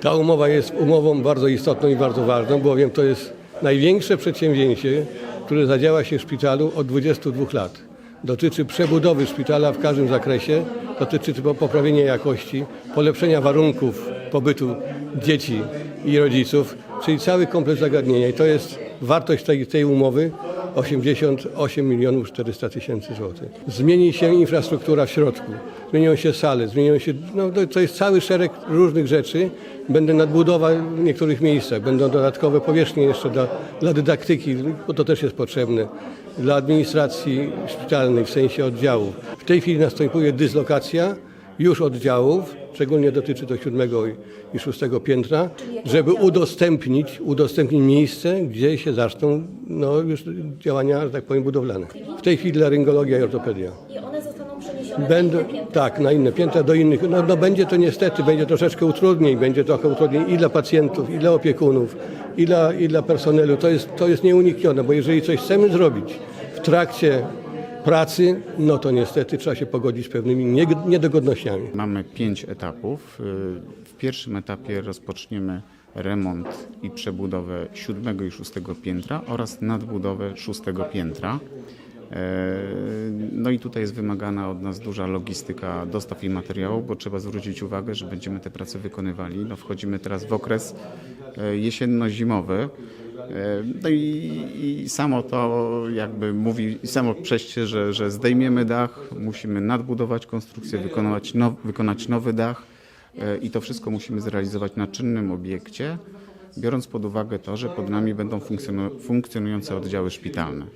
Ta umowa jest umową bardzo istotną i bardzo ważną, bowiem to jest największe przedsięwzięcie, które zadziała się w szpitalu od 22 lat. Dotyczy przebudowy szpitala w każdym zakresie, dotyczy po- poprawienia jakości, polepszenia warunków pobytu dzieci i rodziców, czyli cały kompleks zagadnienia. I to jest wartość tej, tej umowy 88 milionów 400 tysięcy złotych. Zmieni się infrastruktura w środku, zmienią się sale, zmienią się, no to, jest cały szereg różnych rzeczy. Będę nadbudowa w niektórych miejscach, będą dodatkowe powierzchnie jeszcze dla, dla dydaktyki, bo to też jest potrzebne, dla administracji szpitalnej w sensie oddziałów. W tej chwili następuje dyslokacja już oddziałów, szczególnie dotyczy to siódmego i- szóstego piętra, żeby udostępnić, udostępnić miejsce, gdzie się zaczną no, już działania, że tak powiem, budowlane. W tej chwili laryngologia i ortopedia. I one zostaną przeniesione Będą, na inne piętra. tak, na inne piętra, do innych. No, no będzie to niestety, będzie troszeczkę utrudnień, będzie trochę utrudnień i dla pacjentów, i dla opiekunów, i dla, i dla personelu. To jest, to jest nieuniknione, bo jeżeli coś chcemy zrobić w trakcie pracy, no to niestety trzeba się pogodzić z pewnymi niedogodnościami. Mamy pięć etapów. Y, W pierwszym etapie rozpoczniemy remont i przebudowę siódmego i szóstego piętra oraz nadbudowę szóstego piętra. E, No i tutaj jest wymagana od nas duża logistyka dostaw i materiału, bo trzeba zwrócić uwagę, że będziemy te prace wykonywali. No wchodzimy teraz w okres e, jesienno-zimowy. E, No i, i samo to jakby mówi, samo przejście, że, że zdejmiemy dach, musimy nadbudować konstrukcję, wykonać, now, wykonać nowy dach e, i to wszystko musimy zrealizować na czynnym obiekcie, biorąc pod uwagę to, że pod nami będą funkcjonu- funkcjonujące oddziały szpitalne.